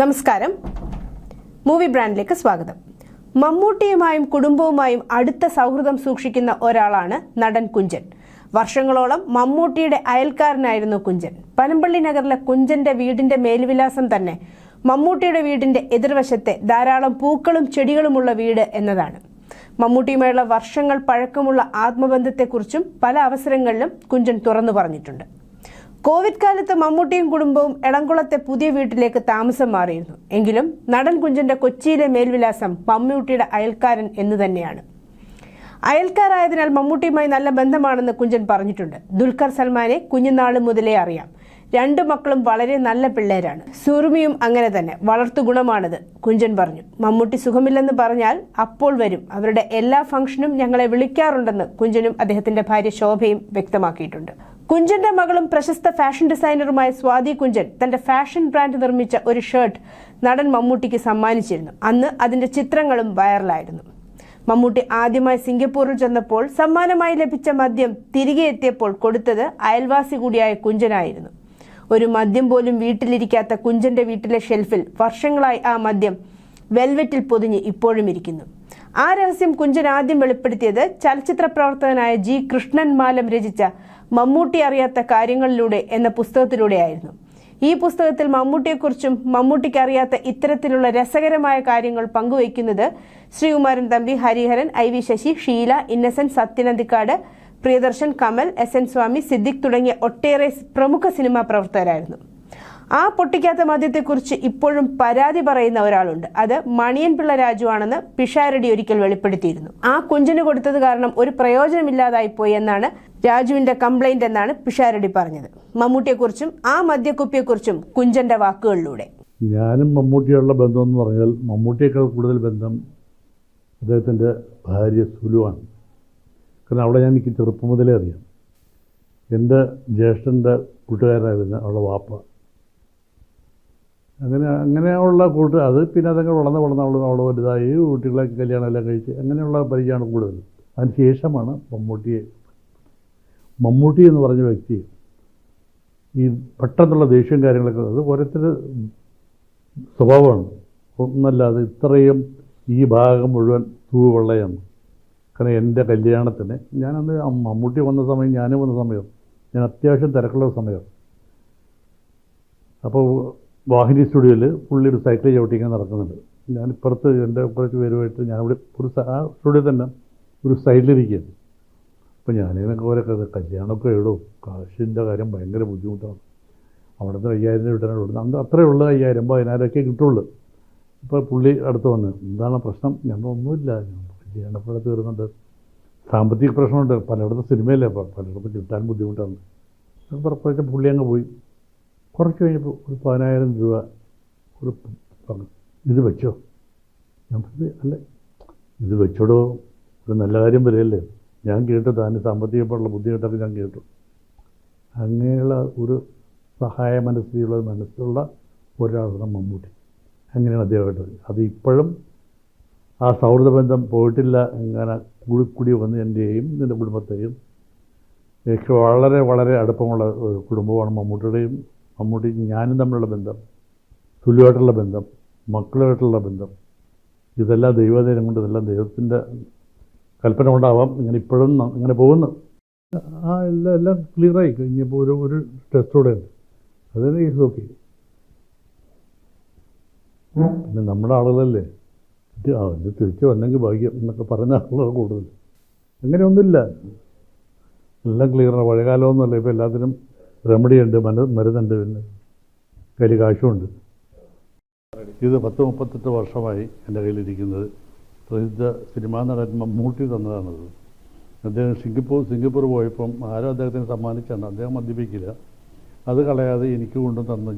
നമസ്കാരം. മൂവി ബ്രാൻഡിലേക്ക് സ്വാഗതം. മമ്മൂട്ടിയുമായും കുടുംബവുമായും അടുത്ത സൗഹൃദം സൂക്ഷിക്കുന്ന ഒരാളാണ് നടൻ കുഞ്ചൻ. വർഷങ്ങളോളം മമ്മൂട്ടിയുടെ അയൽക്കാരനായിരുന്നു കുഞ്ചൻ. പനമ്പള്ളി നഗറിലെ കുഞ്ചന്റെ വീടിന്റെ മേൽവിലാസം തന്നെ മമ്മൂട്ടിയുടെ വീടിന്റെ എതിർവശത്തെ ധാരാളം പൂക്കളും ചെടികളുമുള്ള വീട് എന്നതാണ്. മമ്മൂട്ടിയുമായുള്ള വർഷങ്ങൾ പഴക്കമുള്ള ആത്മബന്ധത്തെക്കുറിച്ചും പല അവസരങ്ങളിലും കുഞ്ചൻ തുറന്നു പറഞ്ഞിട്ടുണ്ട്. കോവിഡ് കാലത്ത് മമ്മൂട്ടിയും കുടുംബവും എളംകുളത്തെ പുതിയ വീട്ടിലേക്ക് താമസം മാറിയിരുന്നു. എങ്കിലും നടൻ കുഞ്ചന്റെ കൊച്ചിയിലെ മേൽവിലാസം മമ്മൂട്ടിയുടെ അയൽക്കാരൻ എന്ന് തന്നെയാണ്. അയൽക്കാരായതിനാൽ മമ്മൂട്ടിയുമായി നല്ല ബന്ധമാണെന്ന് കുഞ്ചൻ പറഞ്ഞിട്ടുണ്ട്. ദുൽഖർ സൽമാനെ കുഞ്ഞുനാൾ മുതലേ അറിയാം. രണ്ടു മക്കളും വളരെ നല്ല പിള്ളേരാണ്. സുറുമിയും അങ്ങനെ തന്നെ. വളർത്തു ഗുണമാണത് കുഞ്ചൻ പറഞ്ഞു. മമ്മൂട്ടി സുഖമില്ലെന്ന് പറഞ്ഞാൽ അപ്പോൾ വരും. അവരുടെ എല്ലാ ഫംഗ്ഷനും ഞങ്ങളെ വിളിക്കാറുണ്ടെന്ന് കുഞ്ചനും അദ്ദേഹത്തിന്റെ ഭാര്യ ശോഭയും വ്യക്തമാക്കിയിട്ടുണ്ട്. കുഞ്ചന്റെ മകളും പ്രശസ്ത ഫാഷൻ ഡിസൈനറുമായ സ്വാതി കുഞ്ചൻ തന്റെ ഫാഷൻ ബ്രാൻഡ് നിർമ്മിച്ച ഒരു ഷർട്ട് നടൻ മമ്മൂട്ടിക്ക് സമ്മാനിച്ചിരുന്നു. അന്ന് അതിന്റെ ചിത്രങ്ങളും വൈറലായിരുന്നു. മമ്മൂട്ടി ആദ്യമായി സിംഗപ്പൂരിൽ ചെന്നപ്പോൾ സമ്മാനമായി ലഭിച്ച മദ്യം തിരികെ എത്തിയപ്പോൾ കൊടുത്തത് അയൽവാസി കൂടിയായ കുഞ്ചനായിരുന്നു. ഒരു മദ്യം പോലും വീട്ടിലിരിക്കാത്ത കുഞ്ചന്റെ വീട്ടിലെ ഷെൽഫിൽ വർഷങ്ങളായി ആ മദ്യം വെൽവെറ്റിൽ പൊതിഞ്ഞ് ഇപ്പോഴും ഇരിക്കുന്നു. ആ രഹസ്യം കുഞ്ചൻ ആദ്യം വെളിപ്പെടുത്തിയത് ചലച്ചിത്ര പ്രവർത്തകനായ ജി കൃഷ്ണൻ മാലം രചിച്ച മമ്മൂട്ടി അറിയാത്ത കാര്യങ്ങളിലൂടെ എന്ന പുസ്തകത്തിലൂടെയായിരുന്നു. ഈ പുസ്തകത്തിൽ മമ്മൂട്ടിയെക്കുറിച്ചും മമ്മൂട്ടിക്ക് അറിയാത്ത ഇത്തരത്തിലുള്ള രസകരമായ കാര്യങ്ങൾ പങ്കുവയ്ക്കുന്നത് Sreekumaran Thampi Hariharan I V Sasi Sheela Innocent Sathyan Anthikad Priyadarshan Kamal S N Swamy Siddique തുടങ്ങിയ ഒട്ടേറെ പ്രമുഖ സിനിമാ പ്രവർത്തകരായിരുന്നു. ആ പൊട്ടിക്കാത്ത മദ്യത്തെക്കുറിച്ച് ഇപ്പോഴും പരാതി പറയുന്ന ഒരാളുണ്ട്. അത് മണിയൻ പിള്ള രാജു ആണെന്ന് പിഷാരടി ഒരിക്കൽ വെളിപ്പെടുത്തിയിരുന്നു. ആ കുഞ്ചിന് കൊടുത്തത് കാരണം ഒരു പ്രയോജനമില്ലാതായി പോയി എന്നാണ് രാജുവിന്റെ കംപ്ലൈന്റ് എന്നാണ് പിഷാരടി പറഞ്ഞത്. മമ്മൂട്ടിയെക്കുറിച്ചും ആ മദ്യക്കുപ്പിയെക്കുറിച്ചും കുഞ്ചന്റെ വാക്കുകളിലൂടെ. ഞാനും മമ്മൂട്ടിയുള്ള ബന്ധം എന്ന് പറഞ്ഞാൽ മമ്മൂട്ടിയേക്കാൾ കൂടുതൽ ബന്ധം അദ്ദേഹത്തിന്റെ ഭാര്യ സുലുവാണ്. കാരണം അവിടെ ഞാൻ എനിക്ക് ചെറുപ്പം മുതലേ അറിയാം. എന്റെ ജ്യേഷ്ഠന്റെ കൂട്ടുകാരനായിരുന്നു അവളുടെ വാപ്പ അങ്ങനെ അങ്ങനെയുള്ള കൂട്ട് അത് പിന്നെ അതങ്ങനെ വളർന്ന് വളർന്ന് അവൾ അവൾ വലുതായി കുട്ടികളൊക്കെ കല്യാണം എല്ലാം കഴിച്ച് അങ്ങനെയുള്ള പരിചയമാണ് കൂടുതൽ അതിന് ശേഷമാണ് മമ്മൂട്ടിയെ. മമ്മൂട്ടി എന്ന് പറഞ്ഞ വ്യക്തി ഈ പെട്ടെന്നുള്ള ദേഷ്യം കാര്യങ്ങളൊക്കെ അത് ഓരോരുത്തർ സ്വഭാവമാണ്. ഒന്നല്ലാതെ ഇത്രയും ഈ ഭാഗം മുഴുവൻ തൂവെള്ളയാണ്. കാരണം എന്റെ കല്യാണത്തിന് ഞാനന്ന് മമ്മൂട്ടി വന്ന സമയം ഞാനും വന്ന സമയം ഞാൻ അത്യാവശ്യം തിരക്കുള്ള സമയം അപ്പോൾ വാഹിനി സ്റ്റുഡിയോയിൽ പുള്ളി ഒരു സൈക്കിൾ ചവിട്ടിങ്ങനെ നടക്കുന്നുണ്ട്. ഞാൻ ഇപ്പുറത്ത് എന്റെ കുറച്ച് പേരുമായിട്ട് ഞാനിവിടെ ഒരു ആ സ്റ്റുഡിയോ തന്നെ ഒരു സൈഡിലിരിക്കുകയാണ്. അപ്പോൾ ഞാനിങ്ങനെ ഓരോ കല്യാണമൊക്കെ എഴുതും. കാശിന്റെ കാര്യം ഭയങ്കര ബുദ്ധിമുട്ടാണ്. അവിടെ നിന്ന് അയ്യായിരം രൂപ ഇട്ടാണ് കൊടുക്കുന്നത്. അന്ന് അത്രയേ ഉള്ളൂ അയ്യായിരം പതിനായിരമൊക്കെ കിട്ടുള്ളൂ. ഇപ്പോൾ പുള്ളി അടുത്ത് വന്ന് എന്താണ് പ്രശ്നം? ഞങ്ങൾ ഒന്നുമില്ല. കല്യാണപ്പുഴ തീർന്നുണ്ട്. സാമ്പത്തിക പ്രശ്നമുണ്ട്. പലയിടത്തും സിനിമയില്ലേ? പലയിടത്തും കിട്ടാൻ ബുദ്ധിമുട്ടാണ്. പുറപ്പെടുത്ത പുള്ളി അങ്ങ് പോയി. കുറച്ച് കഴിഞ്ഞപ്പോൾ ഒരു പതിനായിരം രൂപ ഒരു ഇത് വെച്ചോ. ഞാൻ പറഞ്ഞത് അല്ല ഇത് വെച്ചോടോ ഒരു നല്ല കാര്യം വരെയല്ലേ ഞാൻ കേട്ടു താൻ സാമ്പത്തികമായിട്ടുള്ള ബുദ്ധിമുട്ടൊക്കെ ഞാൻ കേട്ടു. അങ്ങനെയുള്ള ഒരു സഹായ മനസ്സിലുള്ള മനസ്സുള്ള ഒരാളാണ് മമ്മൂട്ടി. അങ്ങനെയാണ് അദ്ദേഹമായിട്ട് അത് ഇപ്പോഴും ആ സൗഹൃദ ബന്ധം പോയിട്ടില്ല അങ്ങനെ കൂടി കൂടി വന്ന് എന്റെയും എന്റെ കുടുംബത്തെയും. വളരെ വളരെ അടുപ്പമുള്ള കുടുംബമാണ് മമ്മൂട്ടിയുടെയും. മമ്മൂട്ടി ഞാനും തമ്മിലുള്ള ബന്ധം തുല്യമായിട്ടുള്ള ബന്ധം മക്കളുമായിട്ടുള്ള ബന്ധം ഇതെല്ലാം ദൈവദൈനം കൊണ്ട് ഇതെല്ലാം ദൈവത്തിന്റെ കൽപ്പന കൊണ്ടാവാം ഇങ്ങനെ ഇപ്പോഴും ഇങ്ങനെ പോകുന്നു. ആ എല്ലാം എല്ലാം ക്ലിയറായി കഴിഞ്ഞപ്പോൾ ഒരു ഒരു ടെസ്റ്റ് കൂടെ ഉണ്ട്. അതിന് ഈസ് ഓക്കെ പിന്നെ നമ്മുടെ ആളുകളല്ലേ? അവന്റെ തിരിച്ച് വന്നെങ്കിൽ ഭാഗ്യം എന്നൊക്കെ പറഞ്ഞ ആളുകൾ കൂടുതൽ അങ്ങനെയൊന്നുമില്ല. എല്ലാം ക്ലിയറാണ് പഴയകാലമൊന്നുമല്ല. ഇപ്പോൾ എല്ലാത്തിനും റെമഡി ഉണ്ട് മന മരുന്നുണ്ട് പിന്നെ കയ്യിൽ കാശുമുണ്ട് ഇത് പത്ത് മുപ്പത്തെട്ട് വർഷമായി എന്റെ കയ്യിലിരിക്കുന്നത്. പ്രസിദ്ധ സിനിമാ നടൻ മമ്മൂട്ടി തന്നതാണത്. അദ്ദേഹം സിംഗപ്പൂർ സിംഗപ്പൂർ പോയപ്പം ആരും അദ്ദേഹത്തിന് സമ്മാനിച്ചാണ് അദ്ദേഹം മദ്യപിക്കില്ല. അത് കളയാതെ എനിക്ക് കൊണ്ടു തന്നു.